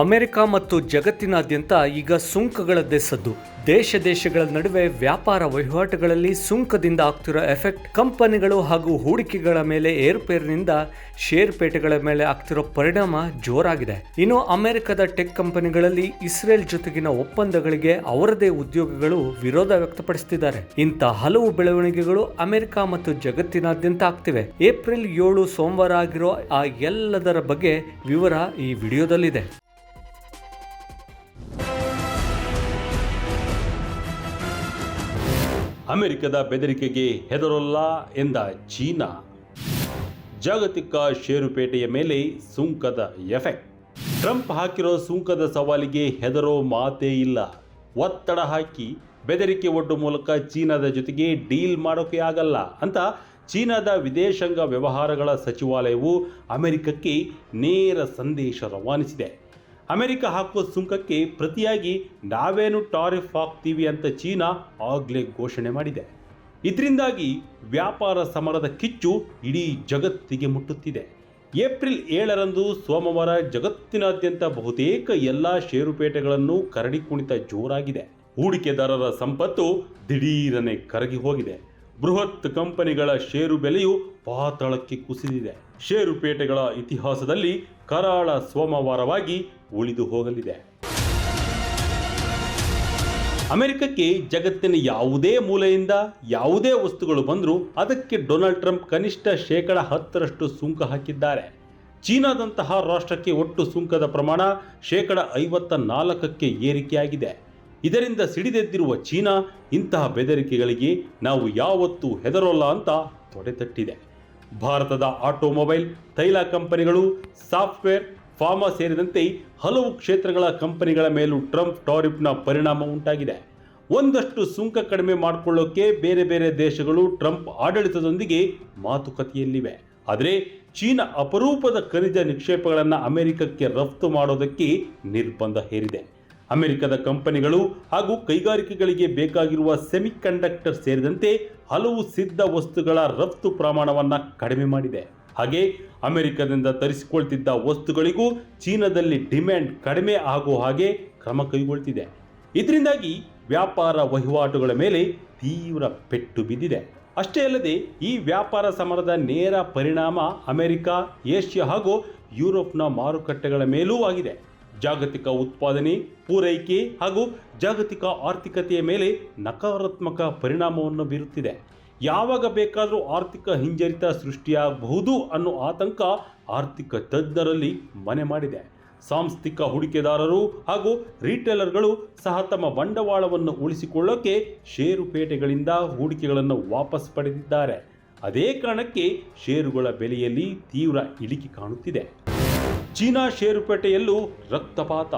America ಮತ್ತು ಜಗತ್ತಿನಾದ್ಯಂತ ಈಗ ಸುಂಕಗಳದ್ದೇ ಸದ್ದು. ದೇಶ ದೇಶಗಳ ನಡುವೆ ವ್ಯಾಪಾರ ವಹಿವಾಟುಗಳಲ್ಲಿ ಸುಂಕದಿಂದ ಆಗ್ತಿರೋ ಎಫೆಕ್ಟ್ ಕಂಪನಿಗಳು ಹಾಗೂ ಹೂಡಿಕೆಗಳ ಮೇಲೆ ಏರುಪೇರಿನಿಂದ ಷೇರುಪೇಟೆಗಳ ಮೇಲೆ ಆಗ್ತಿರೋ ಪರಿಣಾಮ ಜೋರಾಗಿದೆ. ಇನ್ನು ಅಮೆರಿಕದ ಟೆಕ್ ಕಂಪನಿಗಳಲ್ಲಿ ಇಸ್ರೇಲ್ ಜೊತೆಗಿನ ಒಪ್ಪಂದಗಳಿಗೆ ಅವರದೇ ಉದ್ಯೋಗಿಗಳು ವಿರೋಧ ವ್ಯಕ್ತಪಡಿಸುತ್ತಿದ್ದಾರೆ ಇಂಥ ಹಲವು ಬೆಳವಣಿಗೆಗಳು ಅಮೆರಿಕ ಮತ್ತು ಜಗತ್ತಿನಾದ್ಯಂತ ಆಗ್ತಿವೆ. ಏಪ್ರಿಲ್ ಏಳು ಸೋಮವಾರ ಆಗಿರೋ ಆ ಎಲ್ಲದರ ಬಗ್ಗೆ ವಿವರ ಈ ವಿಡಿಯೋದಲ್ಲಿದೆ. ಅಮೆರಿಕದ ಬೆದರಿಕೆಗೆ ಹೆದರೊಲ್ಲ ಎಂದ ಚೀನಾ. ಜಾಗತಿಕ ಷೇರುಪೇಟೆಯ ಮೇಲೆ ಸುಂಕದ ಎಫೆಕ್ಟ್. ಟ್ರಂಪ್ ಹಾಕಿರೋ ಸುಂಕದ ಸವಾಲಿಗೆ ಹೆದರೋ ಮಾತೇ ಇಲ್ಲ. ಒತ್ತಡ ಹಾಕಿ ಬೆದರಿಕೆ ಒಡ್ಡು ಮೂಲಕ ಚೀನಾದ ಜೊತೆಗೆ ಡೀಲ್ ಮಾಡೋಕೆ ಆಗಲ್ಲ ಅಂತ ಚೀನಾದ ವಿದೇಶಾಂಗ ವ್ಯವಹಾರಗಳ ಸಚಿವಾಲಯವು ಅಮೆರಿಕಕ್ಕೆ ನೇರ ಸಂದೇಶ ರವಾನಿಸಿದೆ. ಅಮೆರಿಕ ಹಾಕುವ ಸುಂಕಕ್ಕೆ ಪ್ರತಿಯಾಗಿ ನಾವೇನು ಟಾರಿಫ್ ಹಾಕ್ತೀವಿ ಅಂತ ಚೀನಾ ಆಗಲೇ ಘೋಷಣೆ ಮಾಡಿದೆ. ಇದರಿಂದಾಗಿ ವ್ಯಾಪಾರ ಸಮರದ ಕಿಚ್ಚು ಇಡೀ ಜಗತ್ತಿಗೆ ಮುಟ್ಟುತ್ತಿದೆ. ಏಪ್ರಿಲ್ ಏಳರಂದು ಸೋಮವಾರ ಜಗತ್ತಿನಾದ್ಯಂತ ಬಹುತೇಕ ಎಲ್ಲ ಷೇರುಪೇಟೆಗಳನ್ನು ಕರಡಿ ಕುಣಿತ ಜೋರಾಗಿದೆ. ಹೂಡಿಕೆದಾರರ ಸಂಪತ್ತು ದಿಢೀರನೆ ಕರಗಿ ಹೋಗಿದೆ. ಬೃಹತ್ ಕಂಪನಿಗಳ ಷೇರು ಬೆಲೆಯು ಪಾತಾಳಕ್ಕೆ ಕುಸಿದಿದೆ. ಷೇರುಪೇಟೆಗಳ ಇತಿಹಾಸದಲ್ಲಿ ಕರಾಳ ಸೋಮವಾರವಾಗಿ ಉಳಿದು ಹೋಗಲಿದೆ. ಅಮೆರಿಕಕ್ಕೆ ಜಗತ್ತಿನ ಯಾವುದೇ ಮೂಲೆಯಿಂದ ಯಾವುದೇ ವಸ್ತುಗಳು ಬಂದರೂ ಅದಕ್ಕೆ ಡೊನಾಲ್ಡ್ ಟ್ರಂಪ್ ಕನಿಷ್ಠ ಶೇಕಡ ಹತ್ತರಷ್ಟು ಸುಂಕ ಹಾಕಿದ್ದಾರೆ. ಚೀನಾದಂತಹ ರಾಷ್ಟ್ರಕ್ಕೆ ಒಟ್ಟು ಸುಂಕದ ಪ್ರಮಾಣ ಶೇಕಡ ಐವತ್ತ ನಾಲ್ಕಕ್ಕೆ ಏರಿಕೆಯಾಗಿದೆ. ಇದರಿಂದ ಸಿಡಿದೆದ್ದಿರುವ ಚೀನಾ ಇಂತಹ ಬೆದರಿಕೆಗಳಿಗೆ ನಾವು ಯಾವತ್ತೂ ಹೆದರೋಲ್ಲ ಅಂತ ತೊಡೆತಟ್ಟಿದೆ. ಭಾರತದ ಆಟೋಮೊಬೈಲ್, ತೈಲ ಕಂಪನಿಗಳು, ಸಾಫ್ಟ್ವೇರ್ ಫಾರ್ಮಾ ಸೇರಿದಂತೆ ಹಲವು ಕ್ಷೇತ್ರಗಳ ಕಂಪನಿಗಳ ಮೇಲೂ ಟ್ರಂಪ್ ಟಾರಿಫ್ನ ಪರಿಣಾಮ ಉಂಟಾಗಿದೆ. ಒಂದಷ್ಟು ಸುಂಕ ಕಡಿಮೆ ಮಾಡಿಕೊಳ್ಳೋಕೆ ಬೇರೆ ಬೇರೆ ದೇಶಗಳು ಟ್ರಂಪ್ ಆಡಳಿತದೊಂದಿಗೆ ಮಾತುಕತೆಯಲ್ಲಿವೆ. ಆದರೆ ಚೀನಾ ಅಪರೂಪದ ಖನಿಜ ನಿಕ್ಷೇಪಗಳನ್ನು ಅಮೆರಿಕಕ್ಕೆ ರಫ್ತು ಮಾಡೋದಕ್ಕೆ ನಿರ್ಬಂಧ ಹೇರಿದೆ. ಅಮೆರಿಕದ ಕಂಪನಿಗಳು ಹಾಗೂ ಕೈಗಾರಿಕೆಗಳಿಗೆ ಬೇಕಾಗಿರುವ ಸೆಮಿಕಂಡಕ್ಟರ್ ಸೇರಿದಂತೆ ಹಲವು ಸಿದ್ಧ ವಸ್ತುಗಳ ರಫ್ತು ಪ್ರಮಾಣವನ್ನು ಕಡಿಮೆ ಮಾಡಿದೆ. ಹಾಗೆ ಅಮೆರಿಕದಿಂದ ತರಿಸಿಕೊಳ್ತಿದ್ದ ವಸ್ತುಗಳಿಗೂ ಚೀನಾದಲ್ಲಿ ಡಿಮ್ಯಾಂಡ್ ಕಡಿಮೆ ಆಗೋ ಹಾಗೆ ಕ್ರಮ ಕೈಗೊಳ್ತಿದೆ. ಇದರಿಂದಾಗಿ ವ್ಯಾಪಾರ ವಹಿವಾಟುಗಳ ಮೇಲೆ ತೀವ್ರ ಪೆಟ್ಟು ಬಿದ್ದಿದೆ. ಅಷ್ಟೇ ಅಲ್ಲದೆ ಈ ವ್ಯಾಪಾರ ಸಮರದ ನೇರ ಪರಿಣಾಮ ಅಮೆರಿಕ, ಏಷ್ಯಾ ಹಾಗೂ ಯುರೋಪ್ನ ಮಾರುಕಟ್ಟೆಗಳ ಮೇಲೂ ಆಗಿದೆ. ಜಾಗತಿಕ ಉತ್ಪಾದನೆ, ಪೂರೈಕೆ ಹಾಗೂ ಜಾಗತಿಕ ಆರ್ಥಿಕತೆಯ ಮೇಲೆ ನಕಾರಾತ್ಮಕ ಪರಿಣಾಮವನ್ನು ಬೀರುತ್ತಿದೆ. ಯಾವಾಗ ಬೇಕಾದರೂ ಆರ್ಥಿಕ ಹಿಂಜರಿತ ಸೃಷ್ಟಿಯಾಗಬಹುದು ಅನ್ನೋ ಆತಂಕ ಆರ್ಥಿಕ ತಜ್ಞರಲ್ಲಿ ಮನೆ ಮಾಡಿದೆ. ಸಾಂಸ್ಥಿಕ ಹೂಡಿಕೆದಾರರು ಹಾಗೂ ರಿಟೇಲರ್ಗಳು ಸಹ ತಮ್ಮ ಬಂಡವಾಳವನ್ನು ಉಳಿಸಿಕೊಳ್ಳೋಕೆ ಷೇರುಪೇಟೆಗಳಿಂದ ಹೂಡಿಕೆಗಳನ್ನು ವಾಪಸ್ ಪಡೆದಿದ್ದಾರೆ. ಅದೇ ಕಾರಣಕ್ಕೆ ಷೇರುಗಳ ಬೆಲೆಯಲ್ಲಿ ತೀವ್ರ ಇಳಿಕೆ ಕಾಣುತ್ತಿದೆ. ಚೀನಾ ಷೇರುಪೇಟೆಯಲ್ಲೂ ರಕ್ತಪಾತ.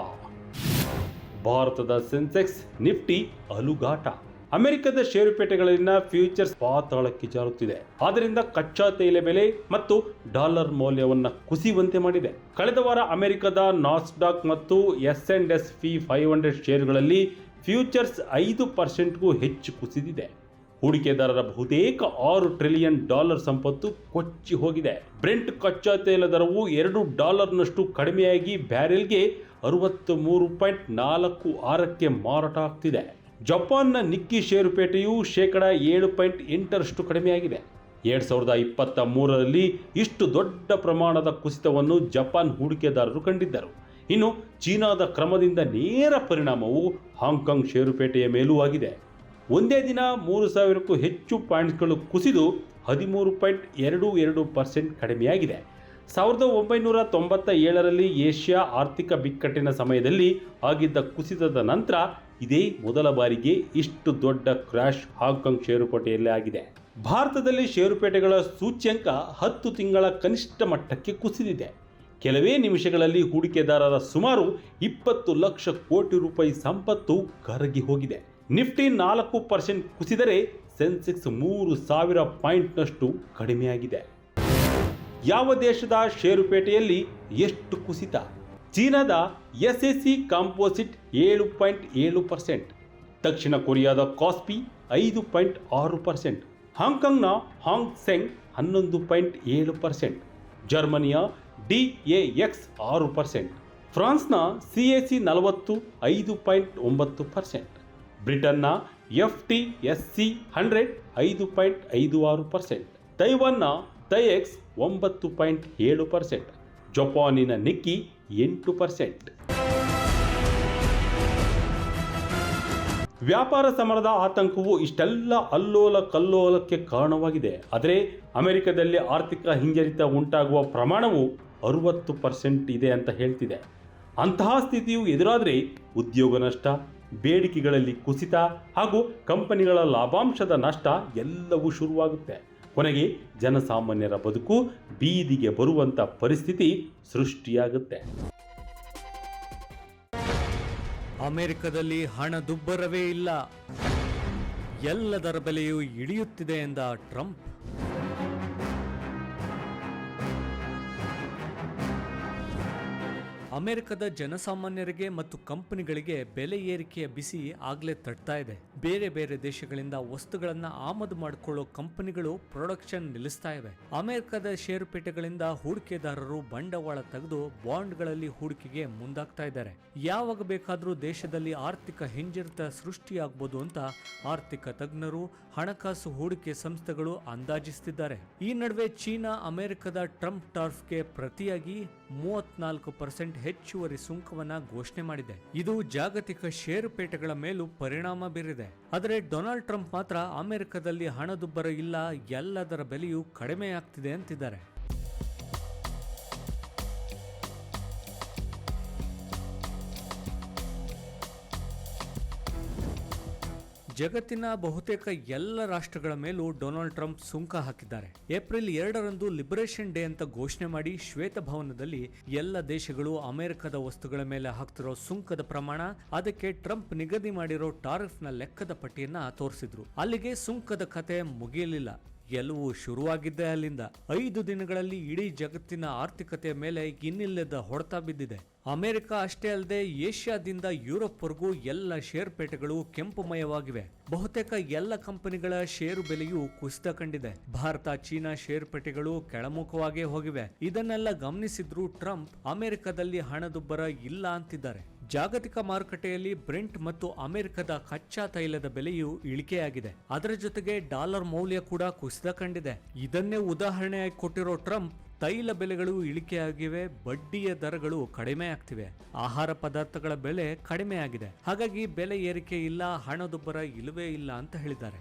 ಭಾರತದ ಸೆನ್ಸೆಕ್ಸ್ ನಿಫ್ಟಿ ಅಲುಗಾಟ. ಅಮೆರಿಕದ ಷೇರುಪೇಟೆಗಳಲ್ಲಿನ ಫ್ಯೂಚರ್ಸ್ ಪಾತಾಳಕ್ಕೆ ಜಾರುತ್ತಿದೆ. ಆದ್ದರಿಂದ ಕಚ್ಚಾ ತೈಲ ಬೆಲೆ ಮತ್ತು ಡಾಲರ್ ಮೌಲ್ಯವನ್ನು ಕುಸಿಯುವಂತೆ ಮಾಡಿದೆ. ಕಳೆದ ವಾರ ಅಮೆರಿಕದ ನಾಸ್ಡಾಕ್ ಮತ್ತು S and P P five hundred ಷೇರುಗಳಲ್ಲಿ ಫ್ಯೂಚರ್ಸ್ ಐದು ಪರ್ಸೆಂಟ್ಗೂ ಹೆಚ್ಚು ಕುಸಿದಿದೆ. ಹೂಡಿಕೆದಾರರ ಬಹುತೇಕ ಆರು ಟ್ರಿಲಿಯನ್ ಡಾಲರ್ ಸಂಪತ್ತು ಕೊಚ್ಚಿ ಹೋಗಿದೆ. ಬ್ರೆಂಟ್ ಕಚ್ಚಾ ತೈಲ ದರವು ಎರಡು ಡಾಲರ್ನಷ್ಟು ಕಡಿಮೆಯಾಗಿ ಬ್ಯಾರೆಲ್ಗೆ ಅರವತ್ತು ಮೂರು ಪಾಯಿಂಟ್ ನಾಲ್ಕು ಆರಕ್ಕೆ ಮಾರಾಟ ಆಗ್ತಿದೆ. ಜಪಾನ್ನ ನಿಕ್ಕಿ ಷೇರುಪೇಟೆಯು ಶೇಕಡ ಏಳು ಪಾಯಿಂಟ್ ಎಂಟರಷ್ಟು ಕಡಿಮೆಯಾಗಿದೆ. ಎರಡು ಸಾವಿರದ ಇಪ್ಪತ್ತ ಮೂರರಲ್ಲಿ ಇಷ್ಟು ದೊಡ್ಡ ಪ್ರಮಾಣದ ಕುಸಿತವನ್ನು ಜಪಾನ್ ಹೂಡಿಕೆದಾರರು ಕಂಡಿದ್ದರು. ಇನ್ನು ಚೀನಾದ ಕ್ರಮದಿಂದ ನೇರ ಪರಿಣಾಮವು ಹಾಂಗ್ಕಾಂಗ್ ಷೇರುಪೇಟೆಯ ಮೇಲೂ ಆಗಿದೆ. ಒಂದೇ ದಿನ ಮೂರು ಸಾವಿರಕ್ಕೂ ಹೆಚ್ಚು ಪಾಯಿಂಟ್ಸ್ಗಳು ಕುಸಿದು ಹದಿಮೂರು ಪಾಯಿಂಟ್ ಎರಡು ಎರಡು ಪರ್ಸೆಂಟ್ ಕಡಿಮೆಯಾಗಿದೆ. ಸಾವಿರದ ಒಂಬೈನೂರ ತೊಂಬತ್ತ ಏಳರಲ್ಲಿ ಏಷ್ಯಾ ಆರ್ಥಿಕ ಬಿಕ್ಕಟ್ಟಿನ ಸಮಯದಲ್ಲಿ ಆಗಿದ್ದ ಕುಸಿತದ ನಂತರ ಇದೇ ಮೊದಲ ಬಾರಿಗೆ ಇಷ್ಟು ದೊಡ್ಡ ಕ್ರ್ಯಾಶ್ ಹಾಂಗ್ಕಾಂಗ್ ಷೇರುಪೇಟೆಯಲ್ಲೇ ಆಗಿದೆ. ಭಾರತದಲ್ಲಿ ಷೇರುಪೇಟೆಗಳ ಸೂಚ್ಯಂಕ ಹತ್ತು ತಿಂಗಳ ಕನಿಷ್ಠ ಮಟ್ಟಕ್ಕೆ ಕುಸಿದಿದೆ. ಕೆಲವೇ ನಿಮಿಷಗಳಲ್ಲಿ ಹೂಡಿಕೆದಾರರ ಸುಮಾರು ಇಪ್ಪತ್ತು ಲಕ್ಷ ಕೋಟಿ ರೂಪಾಯಿ ಸಂಪತ್ತು ಕರಗಿ ಹೋಗಿದೆ. ನಿಫ್ಟಿ ನಾಲ್ಕು ಪರ್ಸೆಂಟ್ ಕುಸಿದರೆ ಸೆನ್ಸೆಕ್ಸ್ ಮೂರು ಸಾವಿರ ಪಾಯಿಂಟ್ನಷ್ಟು ಕಡಿಮೆಯಾಗಿದೆ. ಯಾವ ದೇಶದ ಷೇರುಪೇಟೆಯಲ್ಲಿ ಎಷ್ಟು ಕುಸಿತ? ಚೀನಾದ ಎಸ್ ಎಸ್ ಸಿ ಕಾಂಪೋಸಿಟ್ ಏಳು ಪಾಯಿಂಟ್ ಏಳು ಪರ್ಸೆಂಟ್, ದಕ್ಷಿಣ ಕೊರಿಯಾದ ಕಾಸ್ಪಿ ಐದು ಪಾಯಿಂಟ್ ಆರು ಪರ್ಸೆಂಟ್, ಹಾಂಗ್ಕಾಂಗ್ನ ಹಾಂಗ್ ಸೆಂಗ್ ಹನ್ನೊಂದು ಪಾಯಿಂಟ್ ಏಳು ಪರ್ಸೆಂಟ್, ಜರ್ಮನಿಯ ಡಿ ಎ ಎಕ್ಸ್ ಆರು ಪರ್ಸೆಂಟ್, ಫ್ರಾನ್ಸ್ನ ಸಿ ಎ ಸಿ ನಲವತ್ತು ಐದು ಪಾಯಿಂಟ್ ಒಂಬತ್ತು ಪರ್ಸೆಂಟ್, ಬ್ರಿಟನ್ನ F T S C hundred ಐದು ಪಾಯಿಂಟ್ ಐದು ಆರು ಪರ್ಸೆಂಟ್, ತೈವಾನ್ನ ತೈಎಕ್ಸ್ ಒಂಬತ್ತು ಪಾಯಿಂಟ್ ಏಳು ಪರ್ಸೆಂಟ್, ಜಪಾನಿನ ನಿಕ್ಕಿ ಎಂಟು ಪರ್ಸೆಂಟ್. ವ್ಯಾಪಾರ ಸಮರದ ಆತಂಕವು ಇಷ್ಟೆಲ್ಲ ಅಲ್ಲೋಲ ಕಲ್ಲೋಲಕ್ಕೆ ಕಾರಣವಾಗಿದೆ. ಆದರೆ ಅಮೆರಿಕದಲ್ಲಿ ಆರ್ಥಿಕ ಹಿಂಜರಿತ ಉಂಟಾಗುವ ಪ್ರಮಾಣವು ಅರುವತ್ತು ಪರ್ಸೆಂಟ್ ಇದೆ ಅಂತ ಹೇಳ್ತಿದೆ. ಅಂತಹ ಸ್ಥಿತಿಯು ಎದುರಾದರೆ ಉದ್ಯೋಗ ನಷ್ಟ, ಬೇಡಿಕೆಗಳಲ್ಲಿ ಕುಸಿತ ಹಾಗೂ ಕಂಪನಿಗಳ ಲಾಭಾಂಶದ ನಷ್ಟ ಎಲ್ಲವೂ ಶುರುವಾಗುತ್ತೆ. ಕೊನೆಗೆ ಜನಸಾಮಾನ್ಯರ ಬದುಕು, ಬೀದಿಗೆ ಬರುವಂಥ ಪರಿಸ್ಥಿತಿ ಸೃಷ್ಟಿಯಾಗುತ್ತೆ. ಅಮೆರಿಕದಲ್ಲಿ ಹಣದುಬ್ಬರವೇ ಇಲ್ಲ. ಎಲ್ಲದರ ಬೆಲೆಯೂ ಇಳಿಯುತ್ತಿದೆ ಎಂದ ಟ್ರಂಪ್. ಅಮೆರಿಕದ ಜನಸಾಮಾನ್ಯರಿಗೆ ಮತ್ತು ಕಂಪನಿಗಳಿಗೆ ಬೆಲೆ ಏರಿಕೆಯ ಬಿಸಿ ಆಗಲೇ ತಟ್ತಾ ಇದೆ. ಬೇರೆ ಬೇರೆ ದೇಶಗಳಿಂದ ವಸ್ತುಗಳನ್ನು ಆಮದು ಮಾಡಿಕೊಳ್ಳೋ ಕಂಪನಿಗಳು ಪ್ರೊಡಕ್ಷನ್ ನಿಲ್ಲಿಸ್ತಾ ಇವೆ. ಅಮೆರಿಕದ ಷೇರುಪೇಟೆಗಳಿಂದ ಹೂಡಿಕೆದಾರರು ಬಂಡವಾಳ ತೆಗೆದು ಬಾಂಡ್ಗಳಲ್ಲಿ ಹೂಡಿಕೆಗೆ ಮುಂದಾಗ್ತಾ ಇದ್ದಾರೆ. ಯಾವಾಗ ಬೇಕಾದರೂ ದೇಶದಲ್ಲಿ ಆರ್ಥಿಕ ಹಿಂಜರಿತ ಸೃಷ್ಟಿಯಾಗಬಹುದು ಅಂತ ಆರ್ಥಿಕ ತಜ್ಞರು, ಹಣಕಾಸು ಹೂಡಿಕೆ ಸಂಸ್ಥೆಗಳು ಅಂದಾಜಿಸುತ್ತಿದ್ದಾರೆ ಈ ನಡುವೆ ಚೀನಾ ಅಮೆರಿಕದ ಟ್ರಂಪ್ ಟಾರ್ಫ್ಗೆ ಪ್ರತಿಯಾಗಿ ಮೂವತ್ನಾಲ್ಕು ಪರ್ಸೆಂಟ್ ಹೆಚ್ಚುವರಿ ಸುಂಕವನ್ನ ಘೋಷಣೆ ಮಾಡಿದೆ. ಇದು ಜಾಗತಿಕ ಷೇರುಪೇಟೆಗಳ ಮೇಲೂ ಪರಿಣಾಮ ಬೀರಿದೆ. ಆದರೆ ಡೊನಾಲ್ಡ್ ಟ್ರಂಪ್ ಮಾತ್ರ ಅಮೆರಿಕದಲ್ಲಿ ಹಣದುಬ್ಬರ ಇಲ್ಲ, ಎಲ್ಲದರ ಬೆಲೆಯೂ ಕಡಿಮೆಯಾಗ್ತಿದೆ ಅಂತಿದ್ದಾರೆ. ಜಗತ್ತಿನ ಬಹುತೇಕ ಎಲ್ಲ ರಾಷ್ಟ್ರಗಳ ಮೇಲೂ ಡೊನಾಲ್ಡ್ ಟ್ರಂಪ್ ಸುಂಕ ಹಾಕಿದ್ದಾರೆ. ಏಪ್ರಿಲ್ ಎರಡರಂದು ಲಿಬರೇಷನ್ ಡೇ ಅಂತ ಘೋಷಣೆ ಮಾಡಿ ಶ್ವೇತಭವನದಲ್ಲಿ ಎಲ್ಲ ದೇಶಗಳು ಅಮೆರಿಕದ ವಸ್ತುಗಳ ಮೇಲೆ ಹಾಕ್ತಿರೋ ಸುಂಕದ ಪ್ರಮಾಣ, ಅದಕ್ಕೆ ಟ್ರಂಪ್ ನಿಗದಿ ಮಾಡಿರೋ ಟಾರಿಫ್ನ ಲೆಕ್ಕದ ಪಟ್ಟಿಯನ್ನ ತೋರಿಸಿದ್ರು. ಅಲ್ಲಿಗೆ ಸುಂಕದ ಕತೆ ಮುಗಿಯಲಿಲ್ಲ. ಎಲ್ಲವೂ ಶುರುವಾಗಿದ್ದೇ ಅಲ್ಲಿಂದ ಐದು ದಿನಗಳಲ್ಲಿ ಇಡೀ ಜಗತ್ತಿನ ಆರ್ಥಿಕತೆಯ ಮೇಲೆ ಇನ್ನಿಲ್ಲದ ಹೊಡೆತ ಬಿದ್ದಿದೆ. ಅಮೆರಿಕ ಅಷ್ಟೇ ಅಲ್ಲದೆ ಏಷ್ಯಾದಿಂದ ಯುರೋಪ್ವರೆಗೂ ಎಲ್ಲ ಷೇರುಪೇಟೆಗಳು ಕೆಂಪುಮಯವಾಗಿವೆ. ಬಹುತೇಕ ಎಲ್ಲ ಕಂಪನಿಗಳ ಷೇರು ಬೆಲೆಯು ಕುಸಿತ ಕಂಡಿದೆ. ಭಾರತ, ಚೀನಾ ಷೇರುಪೇಟೆಗಳು ಕೆಳಮುಖವಾಗೇ ಹೋಗಿವೆ. ಇದನ್ನೆಲ್ಲ ಗಮನಿಸಿದ್ರು ಟ್ರಂಪ್ ಅಮೆರಿಕದಲ್ಲಿ ಹಣದುಬ್ಬರ ಇಲ್ಲ ಅಂತಿದ್ದಾರೆ. ಜಾಗತಿಕ ಮಾರುಕಟ್ಟೆಯಲ್ಲಿ ಬ್ರೆಂಟ್ ಮತ್ತು ಅಮೆರಿಕದ ಕಚ್ಚಾ ತೈಲದ ಬೆಲೆಯು ಇಳಿಕೆಯಾಗಿದೆ. ಅದರ ಜೊತೆಗೆ ಡಾಲರ್ ಮೌಲ್ಯ ಕೂಡ ಕುಸಿತ ಕಂಡಿದೆ. ಇದನ್ನೇ ಉದಾಹರಣೆಯಾಗಿ ಕೊಟ್ಟಿರೋ ಟ್ರಂಪ್, ತೈಲ ಬೆಲೆಗಳು ಇಳಿಕೆಯಾಗಿವೆ, ಬಡ್ಡಿಯ ದರಗಳು ಕಡಿಮೆ ಆಗ್ತಿವೆ ಆಹಾರ ಪದಾರ್ಥಗಳ ಬೆಲೆ ಕಡಿಮೆಯಾಗಿದೆ. ಹಾಗಾಗಿ ಬೆಲೆ ಏರಿಕೆ ಇಲ್ಲ, ಹಣದುಬ್ಬರ ಇಲ್ಲವೇ ಇಲ್ಲ ಅಂತ ಹೇಳಿದ್ದಾರೆ.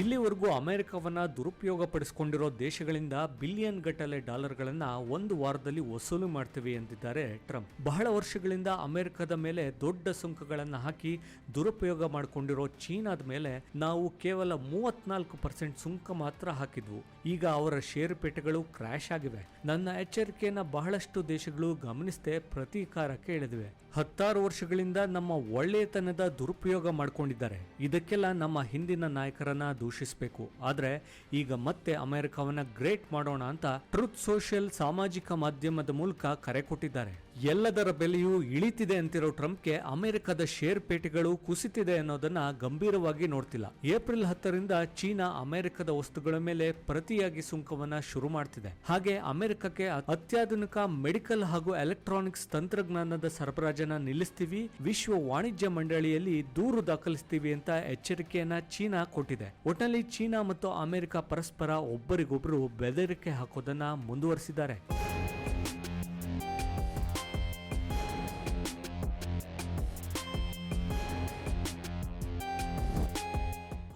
ಇಲ್ಲಿವರೆಗೂ ಅಮೆರಿಕವನ್ನು ದುರುಪಯೋಗ ಪಡಿಸಿಕೊಂಡಿರೋ ದೇಶಗಳಿಂದ ಬಿಲಿಯನ್ ಗಟ್ಟಲೆ ಡಾಲರ್ಗಳನ್ನು ಒಂದು ವಾರದಲ್ಲಿ ವಸೂಲು ಮಾಡ್ತೀವಿ ಎಂದಿದ್ದಾರೆ ಟ್ರಂಪ್. ಬಹಳ ವರ್ಷಗಳಿಂದ ಅಮೆರಿಕದ ಮೇಲೆ ದೊಡ್ಡ ಸುಂಕಗಳನ್ನು ಹಾಕಿ ದುರುಪಯೋಗ ಮಾಡಿಕೊಂಡಿರೋ ಚೀನಾದ ಮೇಲೆ ನಾವು ಕೇವಲ ಮೂವತ್ನಾಲ್ಕು ಪರ್ಸೆಂಟ್ ಸುಂಕ ಮಾತ್ರ ಹಾಕಿದ್ವು. ಈಗ ಅವರ ಷೇರುಪೇಟೆಗಳು ಕ್ರ್ಯಾಶ್ ಆಗಿವೆ. ನನ್ನ ಎಚ್ಚರಿಕೆಯನ್ನು ಬಹಳಷ್ಟು ದೇಶಗಳು ಗಮನಿಸದೆ ಪ್ರತೀಕಾರಕ್ಕೆ ಇಳಿದಿವೆ ಹತ್ತಾರು ವರ್ಷಗಳಿಂದ ನಮ್ಮ ಒಳ್ಳೆಯತನದ ದುರುಪಯೋಗ ಮಾಡ್ಕೊಂಡಿದ್ದಾರೆ. ಇದಕ್ಕೆಲ್ಲ ನಮ್ಮ ಹಿಂದಿನ ನಾಯಕರನ್ನ ದೂಷಿಸಬೇಕು. ಆದರೆ ಈಗ ಮತ್ತೆ ಅಮೆರಿಕವನ್ನ ಗ್ರೇಟ್ ಮಾಡೋಣ ಅಂತ ಟ್ರೂತ್ ಸೋಷಿಯಲ್ ಸಾಮಾಜಿಕ ಮಾಧ್ಯಮದ ಮೂಲಕ ಕರೆ ಕೊಟ್ಟಿದ್ದಾರೆ. ಎಲ್ಲದರ ಬೆಲೆಯೂ ಇಳಿತಿದೆ ಅಂತಿರೋ ಟ್ರಂಪ್ಗೆ ಅಮೆರಿಕದ ಶೇರ್ ಪೇಟೆಗಳು ಕುಸಿತಿದೆ ಅನ್ನೋದನ್ನ ಗಂಭೀರವಾಗಿ ನೋಡ್ತಿಲ್ಲ. ಏಪ್ರಿಲ್ ಹತ್ತರಿಂದ ಚೀನಾ ಅಮೆರಿಕದ ವಸ್ತುಗಳ ಮೇಲೆ ಪ್ರತಿಯಾಗಿ ಸುಂಕವನ್ನ ಶುರು ಮಾಡ್ತಿದೆ. ಹಾಗೆ ಅಮೆರಿಕಕ್ಕೆ ಅತ್ಯಾಧುನಿಕ ಮೆಡಿಕಲ್ ಹಾಗೂ ಎಲೆಕ್ಟ್ರಾನಿಕ್ಸ್ ತಂತ್ರಜ್ಞಾನದ ಸರಬರಾಜನ ನಿಲ್ಲಿಸ್ತೀವಿ, ವಿಶ್ವ ವಾಣಿಜ್ಯ ಮಂಡಳಿಯಲ್ಲಿ ದೂರು ದಾಖಲಿಸ್ತೀವಿ ಅಂತ ಎಚ್ಚರಿಕೆಯನ್ನ ಚೀನಾ ಕೊಟ್ಟಿದೆ. ಒಟ್ಟಿನಲ್ಲಿ ಚೀನಾ ಮತ್ತು ಅಮೆರಿಕ ಪರಸ್ಪರ ಒಬ್ಬರಿಗೊಬ್ಬರು ಬೆದರಿಕೆ ಹಾಕೋದನ್ನ ಮುಂದುವರಿಸಿದ್ದಾರೆ.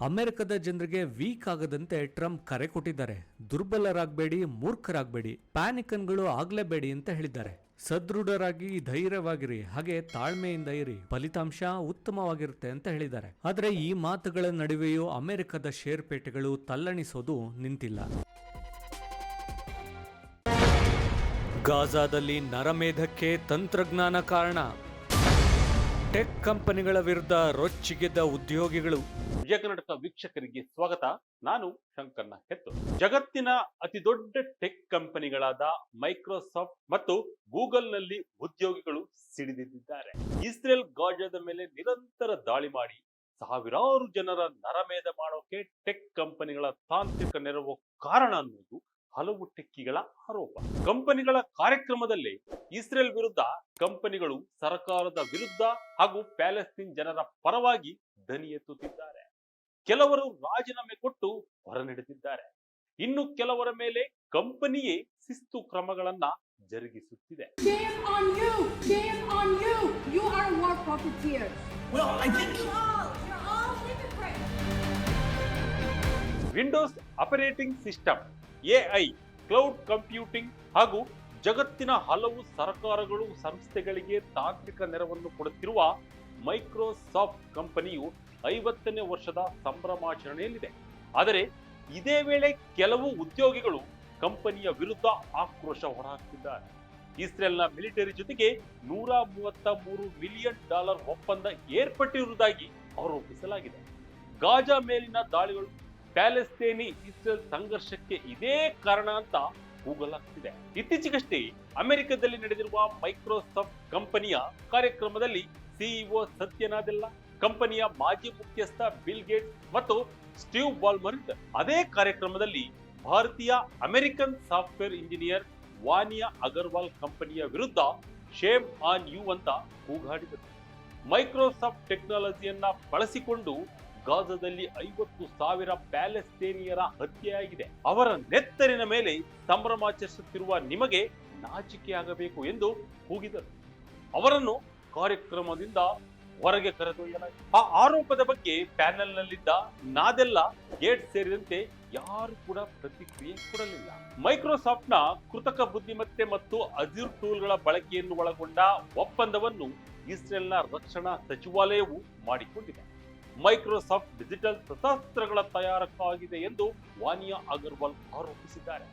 ಅಮೆರಿಕದ ಜನರಿಗೆ ವೀಕ್ ಆಗದಂತೆ ಟ್ರಂಪ್ ಕರೆ ಕೊಟ್ಟಿದ್ದಾರೆ. ದುರ್ಬಲರಾಗಬೇಡಿ, ಮೂರ್ಖರಾಗಬೇಡಿ, ಪ್ಯಾನಿಕನ್ಗಳು ಆಗಲೇಬೇಡಿ ಅಂತ ಹೇಳಿದ್ದಾರೆ. ಸದೃಢರಾಗಿ ಧೈರ್ಯವಾಗಿರಿ, ಹಾಗೆ ತಾಳ್ಮೆಯಿಂದ ಇರಿ, ಫಲಿತಾಂಶ ಉತ್ತಮವಾಗಿರುತ್ತೆ ಅಂತ ಹೇಳಿದ್ದಾರೆ. ಆದರೆ ಈ ಮಾತುಗಳ ನಡುವೆಯೂ ಅಮೆರಿಕದ ಷೇರ್ಪೇಟೆಗಳು ತಲ್ಲಣಿಸೋದು ನಿಂತಿಲ್ಲ. ಗಾಜಾದಲ್ಲಿ ನರಮೇಧಕ್ಕೆ ತಂತ್ರಜ್ಞಾನ ಕಾರಣ. ಟೆಕ್ ಕಂಪನಿಗಳ ವಿರುದ್ಧ ರೊಚ್ಚಿಗೆದ್ದ ಉದ್ಯೋಗಿಗಳು. ವಿಜಯ ಕರ್ನಾಟಕ ವೀಕ್ಷಕರಿಗೆ ಸ್ವಾಗತ. ನಾನು ಶಂಕರ್ನ ಹೆತ್ತು ಜಗತ್ತಿನ ಅತಿ ದೊಡ್ಡ ಟೆಕ್ ಕಂಪನಿಗಳಾದ ಮೈಕ್ರೋಸಾಫ್ಟ್ ಮತ್ತು ಗೂಗಲ್ನಲ್ಲಿ ಉದ್ಯೋಗಿಗಳು ಸಿಡಿದಿದ್ದಾರೆ ಇಸ್ರೇಲ್ ಗಾಜಾದ ಮೇಲೆ ನಿರಂತರ ದಾಳಿ ಮಾಡಿ ಸಾವಿರಾರು ಜನರ ನರಮೇಧ ಮಾಡೋಕೆ ಟೆಕ್ ಕಂಪನಿಗಳ ತಾಂತ್ರಿಕ ನೆರವು ಕಾರಣ ಅನ್ನೋದು ಹಲವು ಟೆಕ್ಕಿಗಳ ಆರೋಪ ಕಂಪನಿಗಳ ಕಾರ್ಯಕ್ರಮದಲ್ಲಿ ಇಸ್ರೇಲ್ ವಿರುದ್ಧ ಕಂಪನಿಗಳು ಸರ್ಕಾರದ ವಿರುದ್ಧ ಹಾಗೂ ಪ್ಯಾಲೆಸ್ತೀನ್ ಜನರ ಪರವಾಗಿ ದನಿ ಎತ್ತುತ್ತಿದ್ದಾರೆ ಕೆಲವರು ರಾಜೀನಾಮೆ ಕೊಟ್ಟು ಹೊರನಡೆದಿದ್ದಾರೆ ಇನ್ನು ಕೆಲವರ ಮೇಲೆ ಕಂಪನಿಯೇ ಶಿಸ್ತು ಕ್ರಮಗಳನ್ನ ಜರುಗಿಸುತ್ತಿದೆ Shame on you! Shame on you! You are war profiteers. Well, I think You're all, hypocrites. Windows operating system AI, cloud computing ಹಾಗೂ ಜಗತ್ತಿನ ಹಲವು ಸರ್ಕಾರಗಳು ಸಂಸ್ಥೆಗಳಿಗೆ ತಾಂತ್ರಿಕ ನೆರವನ್ನು ಕೊಡುತ್ತಿರುವ ಮೈಕ್ರೋಸಾಫ್ಟ್ ಕಂಪನಿಯು ಐವತ್ತನೇ ವರ್ಷದ ಸಂಭ್ರಮಾಚರಣೆಯಲ್ಲಿದೆ. ಆದರೆ ಇದೇ ವೇಳೆ ಕೆಲವು ಉದ್ಯೋಗಿಗಳು ಕಂಪನಿಯ ವಿರುದ್ಧ ಆಕ್ರೋಶ ಹೊರಹಾಕುತ್ತಿದ್ದಾರೆ ಇಸ್ರೇಲ್ನ ಮಿಲಿಟರಿ ಜೊತೆಗೆ ನೂರ ಮೂವತ್ತ ಮೂರು ಮಿಲಿಯನ್ ಡಾಲರ್ ಒಪ್ಪಂದ ಏರ್ಪಟ್ಟಿರುವುದಾಗಿ ಆರೋಪಿಸಲಾಗಿದೆ. ಗಾಜಾ ಮೇಲಿನ ದಾಳಿಗಳು ಪ್ಯಾಲೆಸ್ತೇನಿ ಇಸ್ರೇಲ್ ಸಂಘರ್ಷಕ್ಕೆ ಇದೇ ಕಾರಣ ಅಂತ ಕೂಗಲಾಗ್ತಿದೆ ಇತ್ತೀಚೆಗಷ್ಟೇ ಅಮೆರಿಕದಲ್ಲಿ ನಡೆದಿರುವ ಮೈಕ್ರೋಸಾಫ್ಟ್ ಕಂಪನಿಯ ಕಾರ್ಯಕ್ರಮದಲ್ಲಿ ಸಿಇಒ ಸತ್ಯನಾದೆಲ್ಲ, ಕಂಪನಿಯ ಮಾಜಿ ಮುಖ್ಯಸ್ಥ ಬಿಲ್ ಗೇಟ್ ಮತ್ತು ಸ್ಟೀವ್ ಬಾಲ್ಮರ್ ಅದೇ ಕಾರ್ಯಕ್ರಮದಲ್ಲಿ ಭಾರತೀಯ American software engineer Vaniya Agarwal ಕಂಪನಿಯ ವಿರುದ್ಧ ಶೇಮ್ ಆನ್ ಯು ಅಂತ ಕೂಗಾಡಿದರು. ಮೈಕ್ರೋಸಾಫ್ಟ್ ಟೆಕ್ನಾಲಜಿಯನ್ನ ಬಳಸಿಕೊಂಡು ಗಾಜಾದಲ್ಲಿ ಐವತ್ತು ಸಾವಿರ ಪ್ಯಾಲೆಸ್ತೇನಿಯರ ಹತ್ಯೆಯಾಗಿದೆ. ಅವರ ನೆತ್ತರಿನ ಮೇಲೆ ಸಂಭ್ರಮಾಚರಿಸುತ್ತಿರುವ ನಿಮಗೆ ನಾಚಿಕೆಯಾಗಬೇಕು ಎಂದು ಕೂಗಿದರು. ಅವರನ್ನು ಕಾರ್ಯಕ್ರಮದಿಂದ ಹೊರಗೆ ಕರೆದೊಯ್ಯಲಾಗಿದೆ ಆ ಆರೋಪದ ಬಗ್ಗೆ ಪ್ಯಾನೆಲ್ನಲ್ಲಿದ್ದ ನಾದೆಲ್ಲ ಗೇಟ್ ಸೇರಿದಂತೆ ಯಾರು ಕೂಡ ಪ್ರತಿಕ್ರಿಯೆ ಕೊಡಲಿಲ್ಲ. ಮೈಕ್ರೋಸಾಫ್ಟ್ನ ಕೃತಕ ಬುದ್ಧಿಮತ್ತೆ ಮತ್ತು ಅಜಿರ್ ಟೂಲ್ಗಳ ಬಳಕೆಯನ್ನು ಒಳಗೊಂಡ ಒಪ್ಪಂದವನ್ನು ಇಸ್ರೇಲ್ನ ರಕ್ಷಣಾ ಸಚಿವಾಲಯವು ಮಾಡಿಕೊಂಡಿದೆ. ಮೈಕ್ರೋಸಾಫ್ಟ್ ಡಿಜಿಟಲ್ ಶಸ್ತ್ರಾಸ್ತ್ರಗಳ ತಯಾರಕವಾಗಿದೆ ಎಂದು ವಾನಿಯಾ ಅಗರ್ವಾಲ್ ಆರೋಪಿಸಿದ್ದಾರೆ.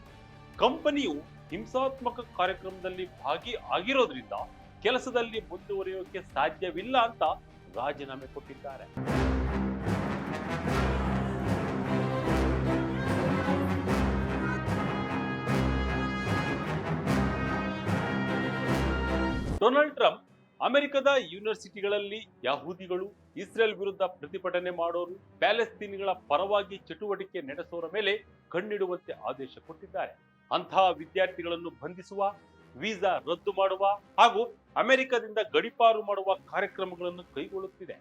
ಕಂಪನಿಯು ಹಿಂಸಾತ್ಮಕ ಕಾರ್ಯಕ್ರಮದಲ್ಲಿ ಭಾಗಿ ಆಗಿರೋದ್ರಿಂದ ಕೆಲಸದಲ್ಲಿ ಮುಂದುವರಿಯೋಕೆ ಸಾಧ್ಯವಿಲ್ಲ ಅಂತ ರಾಜೀನಾಮೆ ಕೊಟ್ಟಿದ್ದಾರೆ. ಡೊನಾಲ್ಡ್ ಟ್ರಂಪ್ ಅಮೆರಿಕದ ಯೂನಿವರ್ಸಿಟಿಗಳಲ್ಲಿ ಯಹೂದಿಗಳು ಇಸ್ರೇಲ್ ವಿರುದ್ಧ ಪ್ರತಿಭಟನೆ ಮಾಡೋರು, ಪ್ಯಾಲೆಸ್ತೀನಿಗಳ ಪರವಾಗಿ ಚಟುವಟಿಕೆ ನಡೆಸೋರ ಮೇಲೆ ಕಣ್ಣಿಡುವಂತೆ ಆದೇಶ ಕೊಟ್ಟಿದ್ದಾರೆ. ಅಂತಹ ವಿದ್ಯಾರ್ಥಿಗಳನ್ನು ಬಂಧಿಸುವ, ವೀಸಾ ರದ್ದು ಮಾಡುವ ಹಾಗೂ ಅಮೆರಿಕದಿಂದ ಗಡಿಪಾರು ಮಾಡುವ ಕಾರ್ಯಕ್ರಮಗಳನ್ನು ಕೈಗೊಳ್ಳುತ್ತಿದೆ.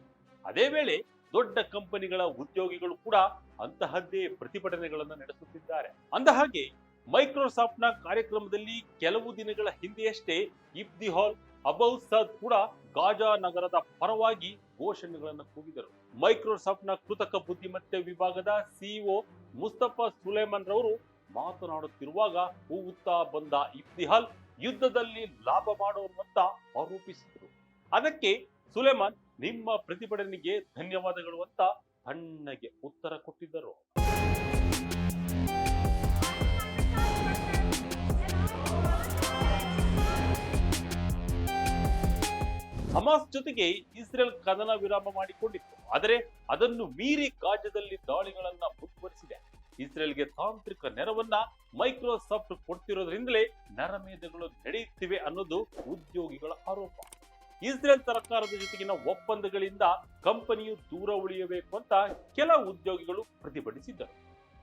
ಅದೇ ವೇಳೆ ದೊಡ್ಡ ಕಂಪನಿಗಳ ಉದ್ಯೋಗಿಗಳು ಕೂಡ ಅಂತಹದ್ದೇ ಪ್ರತಿಭಟನೆಗಳನ್ನು ನಡೆಸುತ್ತಿದ್ದಾರೆ. ಅಂದಹಾಗೆ, ಮೈಕ್ರೋಸಾಫ್ಟ್ನ ಕಾರ್ಯಕ್ರಮದಲ್ಲಿ ಕೆಲವು ದಿನಗಳ ಹಿಂದೆಯಷ್ಟೇ ಇಬ್ದಿ ಹಾಲ್ ಅಬೌ ಸದ್ ಕೂಡ ಗಾಜಾ ನಗರದ ಪರವಾಗಿ ಘೋಷಣೆಗಳನ್ನು ಕೂಗಿದರು. ಮೈಕ್ರೋಸಾಫ್ಟ್ನ ಕೃತಕ ಬುದ್ಧಿಮತ್ತೆ ವಿಭಾಗದ ಸಿಇಒ ಮುಸ್ತಫಾ ಸುಲೇಮನ್ ರವರು ಮಾತನಾಡುತ್ತಿರುವಾಗ ಹೋಗುತ್ತಾ ಬಂದ ಇಬ್ತಿಹಾಲ್ ಯುದ್ಧದಲ್ಲಿ ಲಾಭ ಮಾಡುವಂತ ಆರೋಪಿಸಿದರು. ಅದಕ್ಕೆ ಸುಲೇಮಾನ್, ನಿಮ್ಮ ಪ್ರತಿಭಟನೆಗೆ ಧನ್ಯವಾದಗಳು ಅಂತ ತಣ್ಣಗೆ ಉತ್ತರ ಕೊಟ್ಟಿದ್ದರು. ಹಮಾಸ್ ಜೊತೆಗೆ ಇಸ್ರೇಲ್ ಕದನ ವಿರಾಮ ಮಾಡಿಕೊಂಡಿತ್ತು. ಆದರೆ ಅದನ್ನು ಮೀರಿ ಗಾಜದಲ್ಲಿ ದಾಳಿಗಳನ್ನ ಮುಂದುವರಿಸಿದೆ. ಇಸ್ರೇಲ್ಗೆ ತಾಂತ್ರಿಕ ನೆರವನ್ನ ಮೈಕ್ರೋಸಾಫ್ಟ್ ಕೊಡ್ತಿರೋದ್ರಿಂದಲೇ ನರಮೇಧಗಳು ನಡೆಯುತ್ತಿವೆ ಅನ್ನೋದು ಉದ್ಯೋಗಿಗಳ ಆರೋಪ. ಇಸ್ರೇಲ್ ಸರ್ಕಾರದ ಜೊತೆಗಿನ ಒಪ್ಪಂದಗಳಿಂದ ಕಂಪನಿಯು ದೂರ ಉಳಿಯಬೇಕು ಅಂತ ಕೆಲ ಉದ್ಯೋಗಿಗಳು ಪ್ರತಿಭಟಿಸಿದ್ದರು.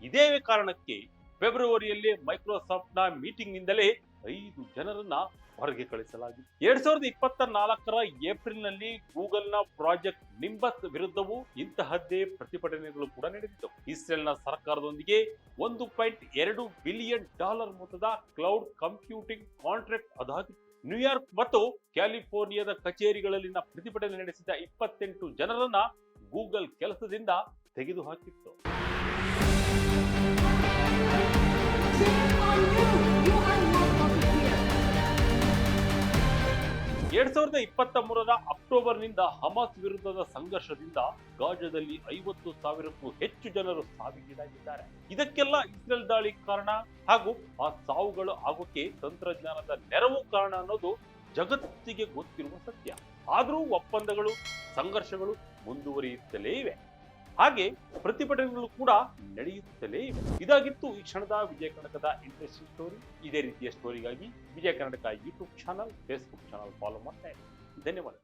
ಇದೇ ಕಾರಣಕ್ಕೆ ಫೆಬ್ರವರಿಯಲ್ಲಿ ಮೈಕ್ರೋಸಾಫ್ಟ್ನ ಮೀಟಿಂಗ್ನಿಂದಲೇ ಐದು ಜನರನ್ನ ಹೊರಗೆ ಕಳಿಸಲಾಗಿದೆ. ಎರಡ್ ಸಾವಿರದ ಇಪ್ಪತ್ತ ನಾಲ್ಕರ ಏಪ್ರಿಲ್ನಲ್ಲಿ ಗೂಗಲ್ನ ಪ್ರಾಜೆಕ್ಟ್ ನಿಂಬಸ್ ವಿರುದ್ಧವೂ ಇಂತಹದ್ದೇ ಪ್ರತಿಭಟನೆಗಳು ಕೂಡ ನಡೆದಿದ್ದವು. ಇಸ್ರೇಲ್ನ ಸರ್ಕಾರದೊಂದಿಗೆ ಒಂದು ಪಾಯಿಂಟ್ ಎರಡು ಬಿಲಿಯನ್ ಡಾಲರ್ ಮೊತ್ತದ ಕ್ಲೌಡ್ ಕಂಪ್ಯೂಟಿಂಗ್ ಕಾಂಟ್ರಾಕ್ಟ್ ಅದಾಗಿತ್ತು. ನ್ಯೂಯಾರ್ಕ್ ಮತ್ತು ಕ್ಯಾಲಿಫೋರ್ನಿಯಾದ ಕಚೇರಿಗಳಲ್ಲಿನ ಪ್ರತಿಭಟನೆ ನಡೆಸಿದ ಇಪ್ಪತ್ತೆಂಟು ಜನರನ್ನ ಗೂಗಲ್ ಕೆಲಸದಿಂದ ತೆಗೆದುಹಾಕಿತ್ತು. ಎರಡ್ ಸಾವಿರದ ಇಪ್ಪತ್ತ ಮೂರರ ಅಕ್ಟೋಬರ್ನಿಂದ ಹಮಾಸ್ ವಿರುದ್ಧದ ಸಂಘರ್ಷದಿಂದ ಗಾಜಾದಲ್ಲಿ ಐವತ್ತು ಸಾವಿರಕ್ಕೂ ಹೆಚ್ಚು ಜನರು ಸಾವಿಗೀಡಾಗಿದ್ದಾರೆ. ಇದಕ್ಕೆಲ್ಲ ಇಸ್ರೇಲ್ ದಾಳಿ ಕಾರಣ ಹಾಗೂ ಆ ಸಾವುಗಳು ಆಗೋಕೆ ತಂತ್ರಜ್ಞಾನದ ನೆರವು ಕಾರಣ ಅನ್ನೋದು ಜಗತ್ತಿಗೆ ಗೊತ್ತಿರುವ ಸತ್ಯ. ಆದರೂ ಒಪ್ಪಂದಗಳು, ಸಂಘರ್ಷಗಳು ಮುಂದುವರಿಯುತ್ತಲೇ ಇವೆ. ಹಾಗೆ ಪ್ರತಿಭಟನೆಗಳು ಕೂಡ ನಡೆಯುತ್ತಲೇ ಇವೆ. ಇದಾಗಿತ್ತು ಈ ಕ್ಷಣದ ವಿಜಯ ಕರ್ನಾಟಕದ ಇಂಟ್ರೆಸ್ಟಿಂಗ್ ಸ್ಟೋರಿ ಇದೇ ರೀತಿಯ ಸ್ಟೋರಿಗಾಗಿ Vijaya Karnataka YouTube channel Facebook channel follow ಮಾಡ್ತಾ ಧನ್ಯವಾದ